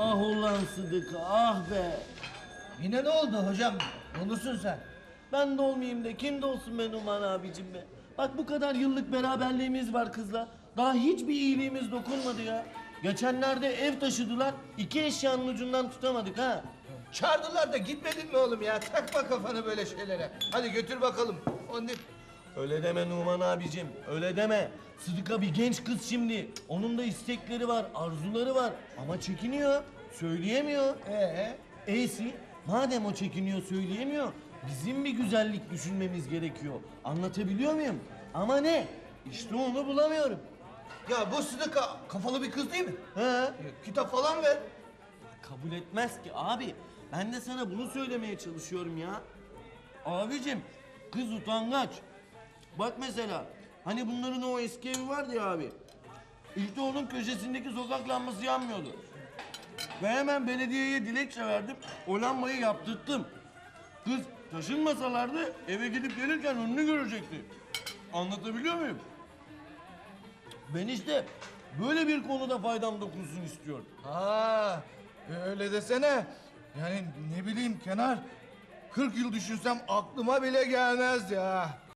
Ah ulan Sıdıka ah be. Yine ne oldu hocam? Olursun sen. Ben de olmayayım da kim de olsun be Numan abicim be. Bak bu kadar yıllık beraberliğimiz var kızla. Daha hiçbir iyiliğimiz dokunmadı ya. Geçenlerde ev taşıdılar. iki eşyanın ucundan tutamadık ha. Çağırdılar da gitmedin mi oğlum ya? Takma kafanı böyle şeylere. Hadi götür bakalım. Onun Öyle deme Numan abicim, öyle deme. Sıdıka bir genç kız şimdi. Onun da istekleri var, arzuları var. Ama çekiniyor, söyleyemiyor. Ee? E'si, madem o çekiniyor, söyleyemiyor. Bizim bir güzellik düşünmemiz gerekiyor. Anlatabiliyor muyum? Ama ne? İşte onu bulamıyorum. Ya bu Sıdıka kafalı bir kız değil mi? He? Ya, kitap falan ver. Kabul etmez ki abi. Ben de sana bunu söylemeye çalışıyorum ya. Abicim kız utangaç. Bak mesela hani bunların o eski evi vardı ya abi. İşte onun köşesindeki sokak lambası yanmıyordu. Ve hemen belediyeye dilekçe verdim. O lambayı yaptırttım. Kız taşınmasalardı eve gidip gelirken önünü görecekti. Anlatabiliyor muyum? Ben işte böyle bir konuda faydam dokunsun istiyorum. Ha, öyle desene. Yani ne bileyim Kenar. 40 yıl düşünsem aklıma bile gelmez ya.